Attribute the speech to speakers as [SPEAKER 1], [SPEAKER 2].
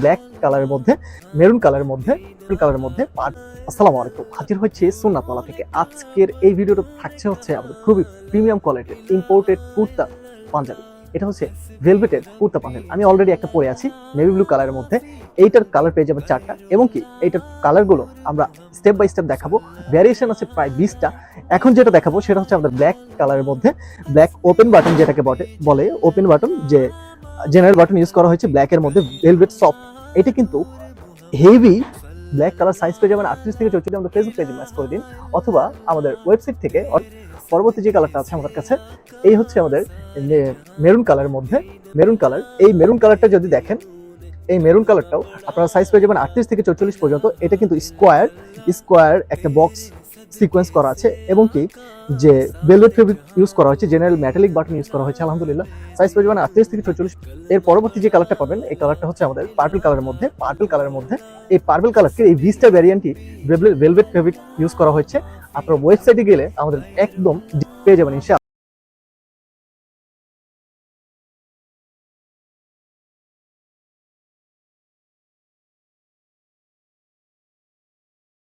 [SPEAKER 1] Black কালারের মধ্যে maroon কালারের মধ্যে কালারের মধ্যে পাট আসসালামু আলাইকুম। হাজির হচ্ছে সুন্নাতওয়ালা থেকে। আজকের এই ভিডিওটা থাকছে হচ্ছে আমাদের খুবই প্রিমিয়াম কোয়ালিটির ইম্পোর্টেড কুর্তা পাঞ্জাবি। এটা হচ্ছে ভেলভেটের কুর্তা পাঞ্জাবি। আমি অলরেডি একটা পরে আছি নেভি ব্লু কালারের মধ্যে। এইটার কালার পেয়ে যাবেন চারটা। এবং কি, এইটার কালারগুলো আমরা স্টেপ বাই স্টেপ দেখাবো। ভ্যারিয়েশন আছে প্রায় বিশটা। এখন যেটা দেখাবো সেটা হচ্ছে আমাদের ব্ল্যাক কালারের মধ্যে। ব্ল্যাক ওপেন বাটন যেটাকে বটে, বলে ওপেন বাটন যে জেনারেল বাটন ইউজ করা হয়েছে ব্ল্যাকের মধ্যে ভেলভেট সফট এটা কিন্তু হেভি ব্ল্যাক কালার সাইজ পেয়ে যাবেন আটত্রিশ থেকে চৌচল্লিশ আমাদের ফেসবুক পেজে ম্যাচ করে দিন, অথবা আমাদের ওয়েবসাইট থেকে পরবর্তী যে কালারটা আছে আমাদের কাছে, এই হচ্ছে আমাদের মেরুন কালারের মধ্যে। মেরুন কালার এই মেরুন কালারটা যদি দেখেন, এই মেরুন কালারটাও আপনারা সাইজ পেয়ে যাবেন আটত্রিশ থেকে চৌচল্লিশ পর্যন্ত। এটা কিন্তু স্কোয়ার স্কোয়ার একটা বক্স সিকোয়েন্স করা আছে এবং কি যে বেলভেট ফেব্রিক ইউজ করা হয়েছে জেনারেল মেটালিক বাটন ইউজ করা হয়েছে, আলহামদুলিল্লাহ। সাইজ পেয়ে যাবেন আটত্রিশ থেকে চৌচল্লিশ এর পরবর্তী যে কালারটা পাবেন, এই কালারটা হচ্ছে আমাদের পার্পল কালারের মধ্যে পার্পল কালারের মধ্যে। এই পার্পল কালারকে এই ভিস্টা ভ্যারিয়েন্টটি ভেলভেট ফেব্রিক ইউজ করা হয়েছে। আপনার ওয়েবসাইটে গেলে আমাদের একদম পেয়ে যাবেন, ইনশাআল্লাহ।